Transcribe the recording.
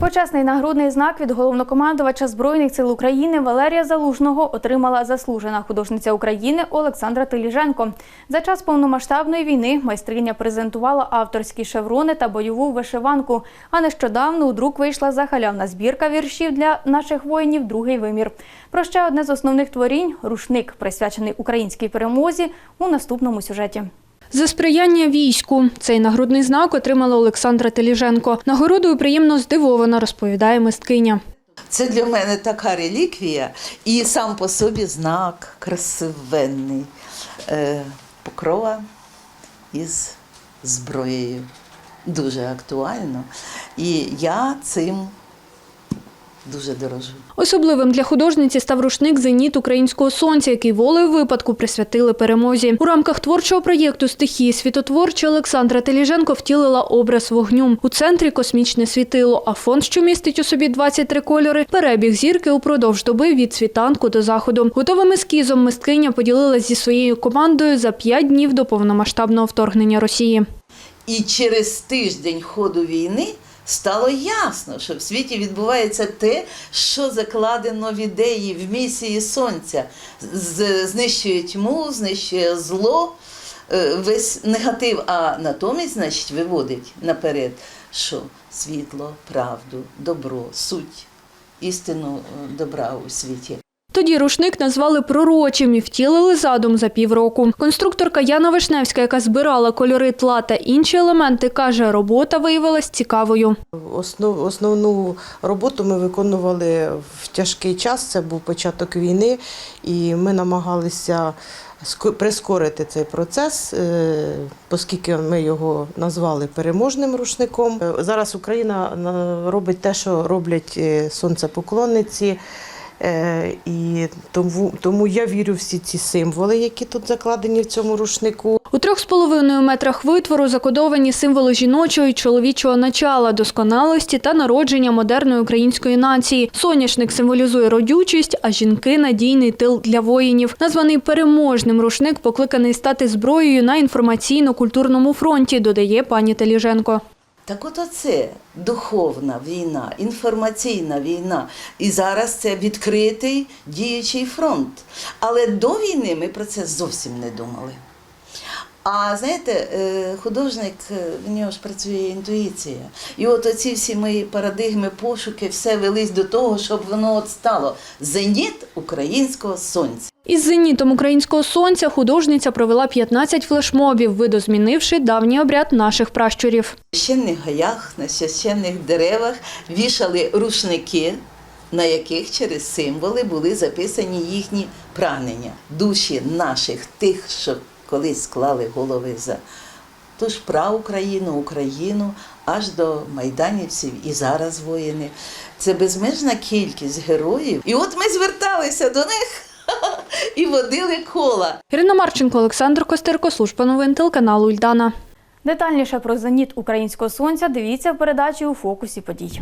Почесний нагрудний знак від головнокомандувача Збройних сил України Валерія Залужного отримала заслужена художниця України Олександра Теліженко. За час повномасштабної війни майстриня презентувала авторські шеврони та бойову вишиванку. А нещодавно у друк вийшла захалявна збірка віршів для наших воїнів Другий вимір. Про ще одне з основних творінь рушник, присвячений українській перемозі, у наступному сюжеті. За сприяння війську цей нагрудний знак отримала Олександра Теліженко. Нагородою приємно здивована, розповідає мисткиня. Це для мене така реліквія і сам по собі знак красивенний е, покрова із зброєю. Дуже актуально. І я цим дуже дорожу. Особливим для художниці став рушник Зеніт українського сонця, який волею випадку присвятили перемозі. У рамках творчого проєкту Стихії світотворчі Олександра Теліженко втілила образ вогню. У центрі космічне світило, а фон, що містить у собі 23 кольори, перебіг зірки упродовж доби від світанку до заходу. Готовим ескізом мисткиня поділилась зі своєю командою за п'ять днів до повномасштабного вторгнення Росії. І через тиждень ходу війни стало ясно, що в світі відбувається те, що закладено в ідеї, в місії сонця. Знищує тьму, знищує зло, е, весь негатив, а натомість, значить, виводить наперед, що світло, правду, добро, суть, істину е, добра у світі. Тоді рушник назвали пророчим і втілили задум за півроку. Конструкторка Яна Вишневська, яка збирала кольори тла та інші елементи, каже, робота виявилась цікавою. Основ, основну роботу ми виконували в тяжкий час. Це був початок війни, і ми намагалися прискорити цей процес, е, оскільки ми його назвали переможним рушником. Е, Зараз Україна робить те, що роблять е, сонцепоклонниці. Е, І тому, тому я вірю всі ці символи, які тут закладені в цьому рушнику. У трьох з половиною метрах витвору закодовані символи жіночого і чоловічого начала, досконалості та народження модерної української нації. Соняшник символізує родючість, а жінки надійний тил для воїнів. Названий переможним рушник покликаний стати зброєю на інформаційно-культурному фронті, додає пані Теліженко. Так от оце духовна війна, інформаційна війна. І зараз це відкритий діючий фронт. Але до війни ми про це зовсім не думали. А знаєте, е, художник, е, в нього ж працює інтуїція. І от оці всі мої парадигми, пошуки, все велись до того, щоб воно от стало зеніт українського сонця. Із зенітом українського сонця художниця провела 15 флешмобів, видозмінивши давній обряд наших пращурів. В священних гаях, на священних деревах вішали рушники, на яких через символи були записані їхні прагнення, душі наших, тих, що колись склали голови за ту ж Україну, Україну, аж до майданівців і зараз воїни. Це безмежна кількість героїв. І от ми зверталися до них і водили кола. Ірина Марченко, Олександр Костерко, служба новин телеканалу Ільдана. Детальніше про зеніт українського сонця дивіться в передачі у фокусі подій.